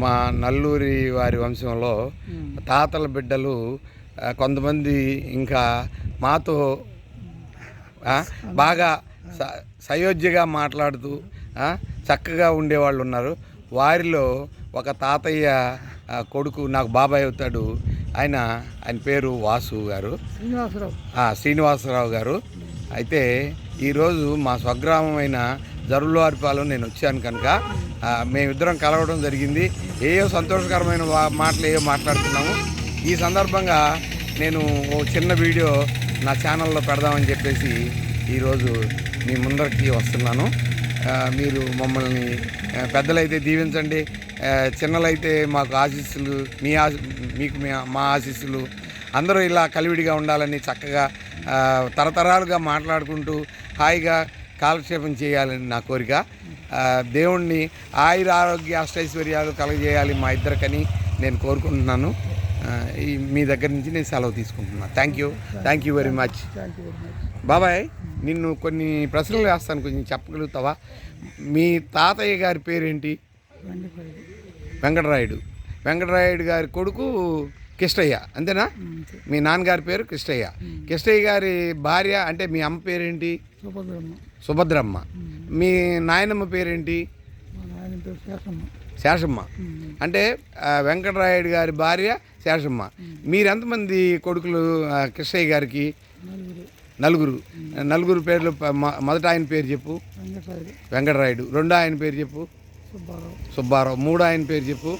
మా నల్లూరి వారి వంశంలో తాతల బిడ్డలు కొంతమంది ఇంకా మాతో బాగా స- సయోధ్యగా మాట్లాడుతూ చక్కగా ఉండేవాళ్ళు ఉన్నారు. వారిలో ఒక తాతయ్య కొడుకు నాకు బాబాయ్ అవుతాడు. ఆయన ఆయన పేరు వాసు గారు. శ్రీనివాసరావు. శ్రీనివాసరావు గారు. అయితే ఈరోజు మా స్వగ్రామమైన జరువులవారిపాలెం నేను వచ్చాను కనుక మేమిద్దరం కలవడం జరిగింది. ఏయో సంతోషకరమైన మాటలు ఏయో మాట్లాడుతున్నాము. ఈ సందర్భంగా నేను ఓ చిన్న వీడియో నా ఛానల్లో పెడదామని చెప్పేసి ఈరోజు మీ ముందరికి వస్తున్నాను. మీరు మమ్మల్ని పెద్దలైతే దీవించండి. చిన్నలైతే మాకు ఆశీస్సులు మీ ఆశ మీకు మా ఆశీస్సులు. అందరూ ఇలా కలివిడిగా ఉండాలని చక్కగా తరతరాలుగా మాట్లాడుకుంటూ హాయిగా కాలక్షేపం చేయాలని నా కోరిక. దేవుణ్ణి ఆయుర ఆరోగ్య అష్టైశ్వర్యాలు కలగజేయాలి మా ఇద్దరికని నేను కోరుకుంటున్నాను. ఈ మీ దగ్గర నుంచి నేను సెలవు తీసుకుంటున్నాను thank you thank you very much బాబాయ్ నిన్ను కొన్ని ప్రశ్నలు వేస్తాను కొంచెం చెప్పగలుగుతావా? మీ తాతయ్య గారి పేరేంటి? వెంకటరాయుడు. వెంకటరాయుడు గారి కొడుకు కిష్టయ్య అంతేనా? మీ నాన్నగారి పేరు కిష్టయ్య కిష్టయ్య గారి భార్య అంటే మీ అమ్మ పేరేంటి? సుభద్రమ్మ. సుభద్రమ్మ. మీ నాయనమ్మ పేరేంటి? శేషమ్మ అంటే వెంకటరాయుడు గారి భార్య శేషమ్మ మీరెంతమంది కొడుకులు ఆ, కిష్టయ్య గారికి? నలుగురు. నలుగురు. పేర్లు మొదట ఆయన పేరు చెప్పు. వెంకటరాయుడు. వెంకటరాయుడు. రెండో ఆయన పేరు చెప్పు. సుబ్బారావు. సుబ్బారావు. మూడో ఆయన పేరు చెప్పు.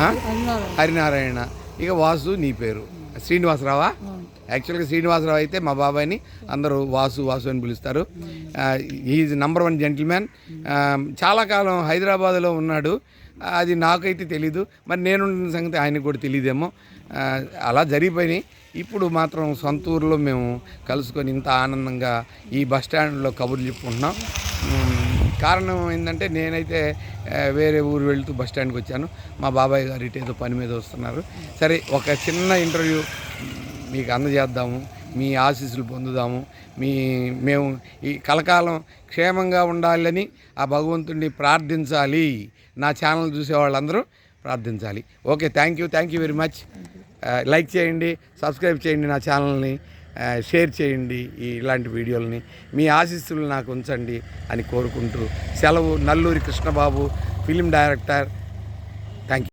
హరినారాయణ. ఇక వాసు నీ పేరు. శ్రీనివాసరావా? యాక్చువల్గా శ్రీనివాసరావు అయితే మా బాబాయ్ని అందరూ వాసు వాసు అని పిలుస్తారు. ఈజ్ నంబర్ వన్ జెంటిల్మ్యాన్ చాలా కాలం హైదరాబాద్లో ఉన్నాడు. అది నాకైతే తెలీదు. మరి నేను సంగతి ఆయనకు కూడా తెలియదేమో అలా జరిగిపోయినాయి. ఇప్పుడు మాత్రం సొంత ఊరిలో మేము కలుసుకొని ఇంత ఆనందంగా ఈ బస్ స్టాండ్లో కబుర్లు చెప్పుకుంటున్నాం. కారణం ఏంటంటే నేనైతే వేరే ఊరు వెళ్తూ బస్ స్టాండ్కి వచ్చాను. మా బాబాయ్ గారు ఇటేదో పని మీద వస్తున్నారు. సరే ఒక చిన్న ఇంటర్వ్యూ మీకు అందజేద్దాము. మీ ఆశీస్సులు పొందుదాము. మీ మేము ఈ కలకాలం క్షేమంగా ఉండాలని ఆ భగవంతుడిని ప్రార్థించాలి. నా ఛానల్ చూసే వాళ్ళందరూ ప్రార్థించాలి. Okay thank you thank you very much. Like చేయండి సబ్స్క్రైబ్ చేయండి నా ఛానల్ని. షేర్ చేయండి ఈ ఇలాంటి వీడియోలని. మీ ఆశీస్సులు నాకు ఉంచండి అని కోరుకుంటూ సెలవు. Nalluri Krishnababu film director